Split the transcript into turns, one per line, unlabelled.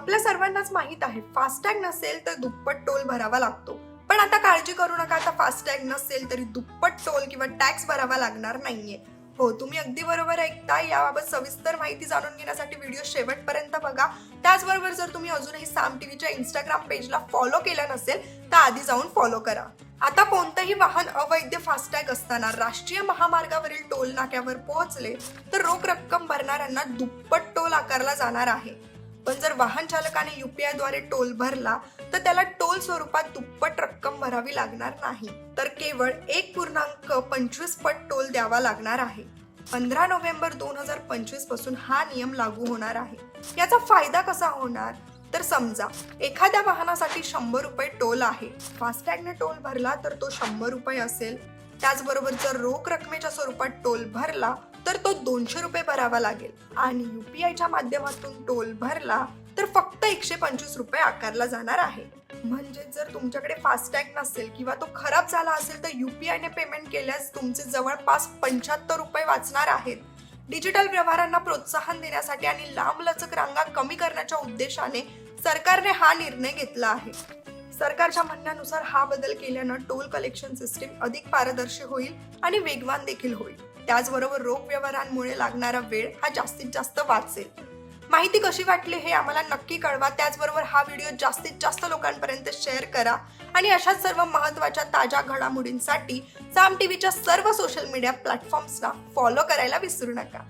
आपल्या सर्वांनाच माहीत आहे फास्टॅग नसेल तर दुप्पट टोल भरावा लागतो. पण आता काळजी करू नका आता फास्टॅग नसेल तरी दुप्पट टोल किंवा टॅक्स भरावा लागणार नाहीये. हो तुम्ही अगदी बरोबर ऐकता याबाबत सविस्तर माहिती जाणून घेण्यासाठी व्हिडिओ शेवटपर्यंत बघा. त्याचबरोबर जर तुम्ही अजूनही साम टीव्हीच्या इंस्टाग्राम पेजला फॉलो केला नसेल तर आधी जाऊन फॉलो करा. आता कोणतंही वाहन अवैध फास्टॅग असताना राष्ट्रीय महामार्गावरील टोल नाक्यावर पोहोचले तर रोख रक्कम भरणाऱ्यांना दुप्पट टोल आकारला जाणार आहे. पण जर वाहन चालकाने युपीआयद्वारे टोल भरला तर त्याला टोल स्वरूपात दुप्पट रक्कम भरावी लागणार नाही. तर केवळ एक पूर्णांक पंचवीस पट टोल द्यावा लागणार आहे. पंधरा नोव्हेंबर दोन हजार पंचवीसपासून हा नियम लागू होणार आहे. याचा फायदा कसा होणार? तर समजा एखाद्या वाहनासाठी शंभर रुपये टोल आहे. फास्टॅगने टोल भरला तर तो शंभर रुपये असेल. त्याचबरोबर जर रोख रकमेच्या स्वरूपात टोल भरला तर तो दोनशे रुपये भरावा लागेल. आणि युपीआयच्या माध्यमातून टोल भरला तर फक्त एकशे पंचवीस रुपये आकारला जाणार आहे. म्हणजे जर तुमच्याकडे फास्टॅग नसेल किंवा तो खराब झाला असेल तर युपीआयने पेमेंट केल्यास तुमचे जवळपास पंच्याहत्तर रुपये वाचणार आहेत. डिजिटल व्यवहारांना प्रोत्साहन देण्यासाठी आणि लांबलचक रांगा कमी करण्याच्या उद्देशाने सरकारने हा निर्णय घेतला आहे. सरकारच्या म्हणण्यानुसार हा बदल केल्यानं टोल कलेक्शन सिस्टीम अधिक पारदर्शी होईल आणि वेगवान देखील होईल. त्याचबरोबर रोख व्यवहारांमुळे लागणारा वेळ हा जास्तीत जास्त वाचेल. माहिती कशी वाटली हे आम्हाला नक्की कळवा. त्याचबरोबर हा व्हिडिओ जास्तीत जास्त लोकांपर्यंत शेअर करा आणि अशाच सर्व महत्त्वाच्या ताज्या घडामोडींसाठी साम टीव्हीच्या सर्व सोशल मीडिया प्लॅटफॉर्म्सना फॉलो करायला विसरू नका.